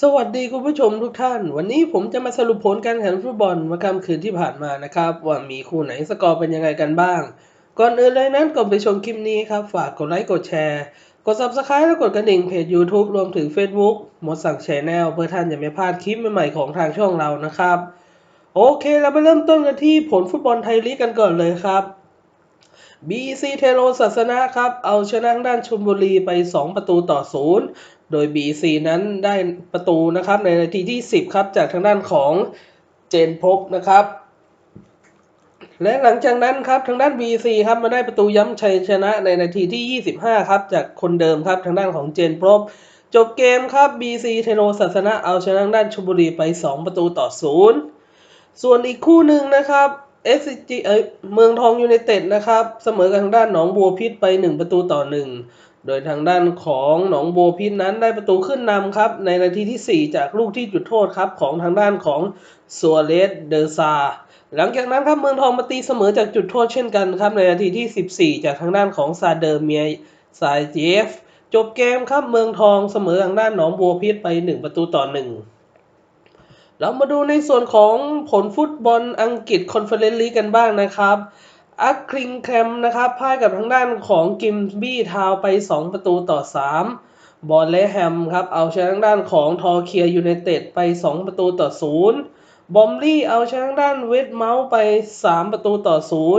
สวัสดีคุณผู้ชมทุกท่าน วันนี้ผมจะมาสรุปผลการแข่งฟุตบอลเมื่อค่ำคืนที่ผ่านมานะครับ ว่ามีคู่ไหนสกอร์เป็นยังไงกันบ้าง ก่อนอื่นเลยนั้นก่อนไปชมคลิปนี้ครับ ฝากกดไลค์กดแชร์ กด Subscribe และกดกระดิ่งเพจ YouTube รวมถึง Facebook หมดสั่งแชนแนลเพื่อท่านจะไม่พลาดคลิปใหม่ๆของทางช่องเรานะครับ โอเคเราไปเริ่มต้นกันที่ผลฟุตบอลไทยลีกกันก่อนเลยครับ BC เทโรศาสนะครับ เอาชนะทางด้านชลบุรีไป 2 ประตูต่อศูนย์โดย BC นั้นได้ประตูนะครับในนาทีที่ 10 ครับ จากทางด้านของเจนพบนะครับ และหลังจากนั้นครับทางด้าน BC ครับมาได้ประตูย้ำชัยชนะในนาทีที่ 25 ครับ จากคนเดิมครับทางด้านของเจนพบจบเกมครับ BC เทโรศาสนะเอาชนะทางด้านชลบุรีไป 2 ประตูต่อศูนย์ส่วนอีกคู่หนึ่งนะครับ SCG เอ้ยเมืองทองยูไนเต็ดนะครับ เสมอกับทางด้านหนองบัวพิษไป 1 ประตูต่อ 1 โดยทางด้านของหนองบัวพิษนั้นได้ประตูขึ้นนำครับ ในนาทีที่ 4 จากลูกที่จุดโทษครับ ของทางด้านของซัวเรสเดอซาหลังจากนั้นครับเมืองทองมาตีเสมอจากจุดโทษเช่นกันครับ ในนาทีที่ 14 จากทางด้านของซาเดอร์เมียซายเจฟจบเกมครับเมืองทองเสมอทางด้านหนองบัวพิษไป 1 ประตูต่อ 1 เรามาดูในส่วนของผลฟุตบอลอังกฤษคอนเฟอเรนซ์ลีกกันบ้างนะครับอัคคลิงแคมนะครับพ่ายกับทางด้านของกิมบี้ทาวไป 2 ประตูต่อ 3 บอลเลแฮมครับเอาชนะทางด้านของทอร์เคียยูไนเต็ดไป 2 ประตูต่อ 0 บอมลี่เอาชนะทางด้านเวสเมาส์ไป 3 ประตูต่อ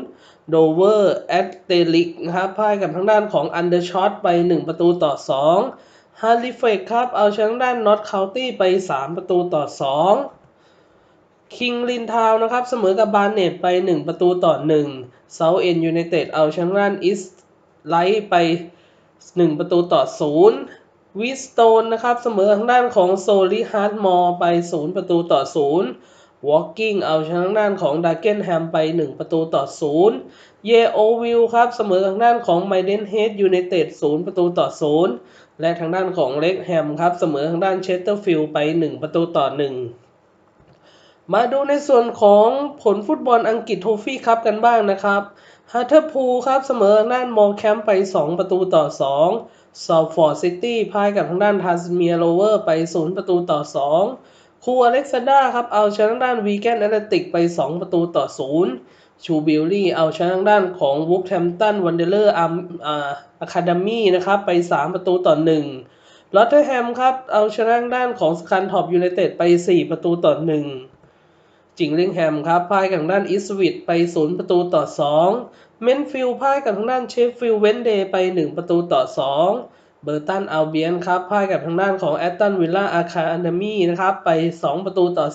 0 โดเวอร์แอตเตลิกนะครับพ่ายกับทางด้านของอันเดอร์ช็อตไป 1 ประตูต่อ 2 ฮาริเฟกครับเอาชนะด้านนอตเคานตี้ไป 3 ประตูต่อ 2 คิงลินทาวนะครับ เสมอกับบาร์เนตไป 1 ประตูต่อ1เซาเอ็นยูไนเต็ดเอาชนะด้านอิสไลท์ไป 1 ประตูต่อ 0 วิสโตนนะครับ เสมอทางด้านของโซลิฮาร์ดมอร์ไป 0 ประตูต่อ 0 วอลกิ้งเอาชนะทางด้านของดาเกนแฮมไป 1 ประตูต่อ 0 เยโอวิลครับ เสมอทางด้านของไมเดนเฮดยูไนเต็ด0ประตูต่อ 0 และทางด้านของเล็กแฮมครับ เสมอทางด้านเชสเตอร์ฟิลด์ไป 1 ประตูต่อ 1 มาดูในส่วนของผลฟุตบอลอังกฤษโทฟี่ครับกันบ้างนะครับฮัตเทอร์พูลครับ เสมอทางด้านมอแคมป์ไป 2 ประตูต่อ 2ซอฟฟอร์ดซิตี้พ่ายกับทางด้านทัสเมียโรเวอร์ไป 0 ประตูต่อ 2 ครูอเล็กซานดาครับเอาชนะทางด้านวีแกนแอตเลติกไป 2 ประตูต่อ 0 ชูบิลลี่เอาชนะทางด้านของวูฟแฮมตันวันเดอร์อาร์อะคาเดมี่นะครับไป 3 ประตูต่อ 1ลอตเทอร์แฮมครับเอาชนะทางด้านของสคันท็อปยูไนเต็ดไป 4 ประตูต่อ 1 จิงลิงแฮมครับพ่ายกับทางด้านอิสวิตไป 0 ประตูต่อ 2 เมนฟิลด์พ่ายกับทางด้านเชฟฟิลด์เวนเดย์ไป 1 ประตูต่อ 2 เบอร์ตันอัลเบียนครับพ่ายกับทางด้านของแอตตันวิลล่าอาคาอนามีนะครับ ไป 2 ประตูต่อ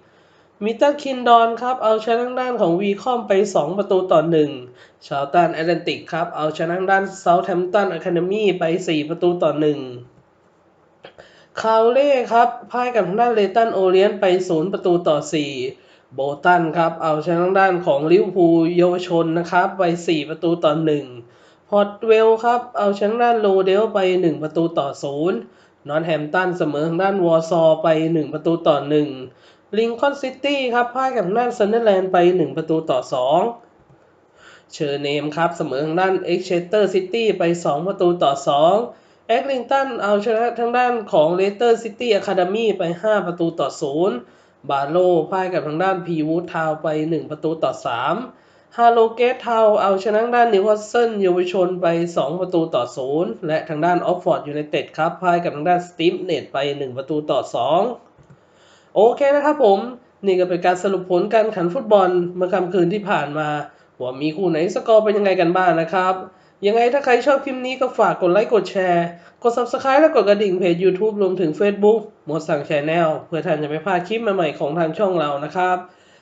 4 มิเตอร์คินดอนครับ เอาชนะทางด้านของวีคอมไป 2 ประตูต่อ 1 ชาวตันแอตแลนติกครับ เอาชนะทางด้านเซาท์แฮมป์ตันอะคาเดมีไป 4 ประตูต่อ 1 คาวเล่ครับพ่ายกับทางด้านเลตันโอเลียนไป 0 ประตูต่อ 4 โบตันครับ เอาชนะทางด้านของลิเวอร์พูลเยาวชนนะครับ ไป 4 ประตูต่อ 1 พอตเวลครับ เอาชนะด้านโลเดลไป 1 ประตูต่อ 0 นอตแฮมตันเสมอทางด้านวอร์ซอไป 1 ประตูต่อ 1 ลิงคอนซิตี้ครับพ่ายกับทางด้านซันเดอร์แลนด์ไป 1 ประตูต่อ 2 เชอร์เนมครับเสมอทางด้านเอ็กเชสเตอร์ซิตี้ไป 2 ประตูต่อ 2 แอคลิงตันเอาชนะทางด้านของเลสเตอร์ซิตี้อะคาเดมีไป 5 ประตูต่อ 0 บาโลพ่ายกับทางด้านพีวูดทาวไป 1 ประตูต่อ 3 ฮาโลเกตเทาวเอาชนะด้านนิวคาสเซิลเยาวชนไป 2 ประตูต่อ 0 และทางด้านออฟฟอร์ดยูไนเต็ดครับพ่ายกับทางด้านสตีฟเนตไป 1 ประตูต่อ 2 โอเคนะครับผม นี่ก็เป็นการสรุปผลการขันฟุตบอลเมื่อค่ำคืนที่ผ่านมาว่ามีคู่ไหนสกอร์เป็นยังไงกันบ้างนะครับ ยังไงถ้าใครชอบคลิปนี้ก็ฝากกดไลค์กดแชร์ กด Subscribe และกดกระดิ่งเพจ YouTube รวมถึง Facebook หมดสั่งแชนแนลเพื่อท่านจะไม่พลาดคลิปใหม่ๆของทางช่องเรานะครับ